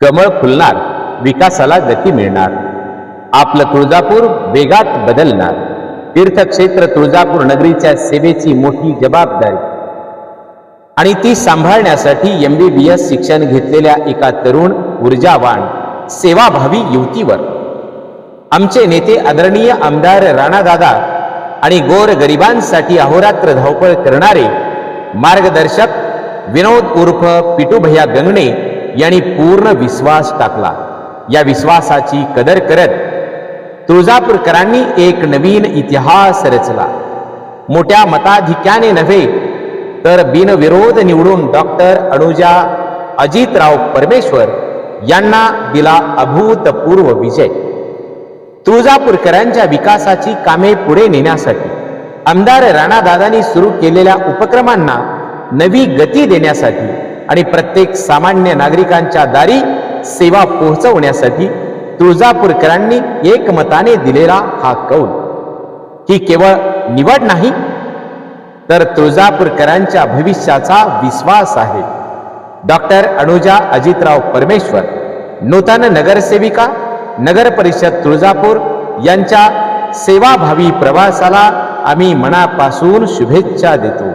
कमळ फुलणार विकासाला गती मिळणार. आपलं तुळजापूर वेगात बदलणार. तीर्थक्षेत्र तुळजापूर नगरीच्या सेवेची मोठी जबाबदारी. आणि ती सांभाळण्यासाठी एम बी बी एस शिक्षण घेतलेल्या एका तरुण ऊर्जावान सेवाभावी युवतीवर. आमचे नेते आदरणीय आमदार राणादादा आणि गोर गरिबांसाठी अहोरात्र धावपळ करणारे मार्गदर्शक विनोद उर्फ पिटू भैया गंगणे यांनी पूर्ण विश्वास टाकला. या विश्वासाची कदर करत तुळजापूरकरांनी एक नवीन इतिहास रचला. मोठ्या मताधिक्याने नव्हे तर बिनविरोध निवडून डॉक्टर अनुजा अजितराव परमेश्वर यांना दिला अभूतपूर्व विजय. तुळजापूरकरांच्या विकासाची कामे पुढे नेण्यासाठी आमदार राणादादांनी सुरू केलेल्या उपक्रमांना नवी गती देण्यासाठी आणि प्रत्येक सामान्य नागरिकांच्या दारी सेवा पोहोचवण्यासाठी तुळजापूरकरांनी एकमताने दिलेला हा कौल. ही केवळ निवड नाही तर तुळजापूरकरांच्या भविष्याचा विश्वास आहे. डॉक्टर अनुजा अजितराव परमेश्वर नूतन नगरसेविका नगर परिषद तुळजापूर यांच्या सेवाभावी प्रवासाला आम्ही मनापासून शुभेच्छा देतो.